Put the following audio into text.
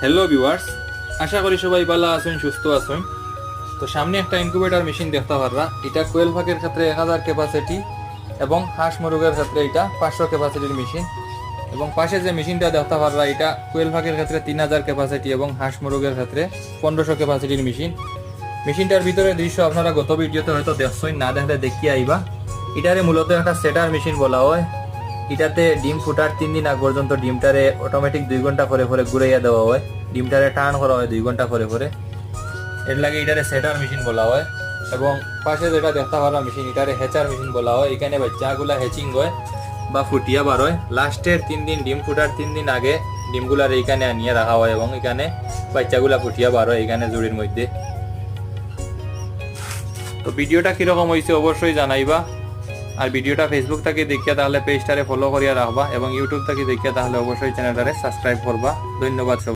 Hello viewers আশা করি সবাই ভালো আছেন, সুস্থ আছেন। তো সামনে একটা ইনকিউবেটর মেশিন দেখতে পাররা। এটা কোয়েল ফাঁকের ক্ষেত্রে এক হাজার ক্যাপাসিটি এবং হাঁস মুরগের ক্ষেত্রে এটা পাঁচশো ক্যাপাসিটির মেশিন এবং পাশে যে মেশিনটা দেখতে পাররা, এটা কোয়েল ফাঁকের ক্ষেত্রে তিন হাজার ক্যাপাসিটি এবং হাঁস মুরগের ক্ষেত্রে পনেরোশো ক্যাপাসিটির মেশিন মেশিনটার ভিতরে দৃশ্য আপনারা গত ভিডিওতে হয়তো দেখছই না দেখলে দেখিয়ে আইবা। এটারে মূলত একটা সেটার মেশিন বলা হয়। এটাতে ডিম ফুটার তিন দিন আগ পর্যন্ত ডিমটারে অটোমেটিক দুই ঘণ্টা পরে পরে ঘুরাইয়া দেওয়া হয়। ডিমটারে টান করা হয় দুই ঘণ্টা পরে পরে এর লাগে এটারে সেটার মেশিন বলা হয়। এবং পাশে যেটা দেখতে পারা মেশিন এটারে হেচার মেশিন বলা হয়। এখানে বাচ্চাগুলা হেচিং হয় বা ফুটিয়া বার হয়। লাস্টের তিন দিন, ডিম ফুটার তিন দিন আগে ডিমগুলার এইখানে আনিয়ে রাখা হয় এবং এখানে বাচ্চাগুলা ফুটিয়া বার হয় এখানে জুড়ির মধ্যে। তো ভিডিওটা কীরকম হয়েছে অবশ্যই জানাইবা। আর ভিডিওটা ফেসবুক থেকে দেখিয়া তাহলে পেজটারে ফলো করিয়া রাখবা এবং ইউটিউব থেকে দেখিয়া তাহলে অবশ্যই চ্যানেলটারে সাবস্ক্রাইব করবা। ধন্যবাদ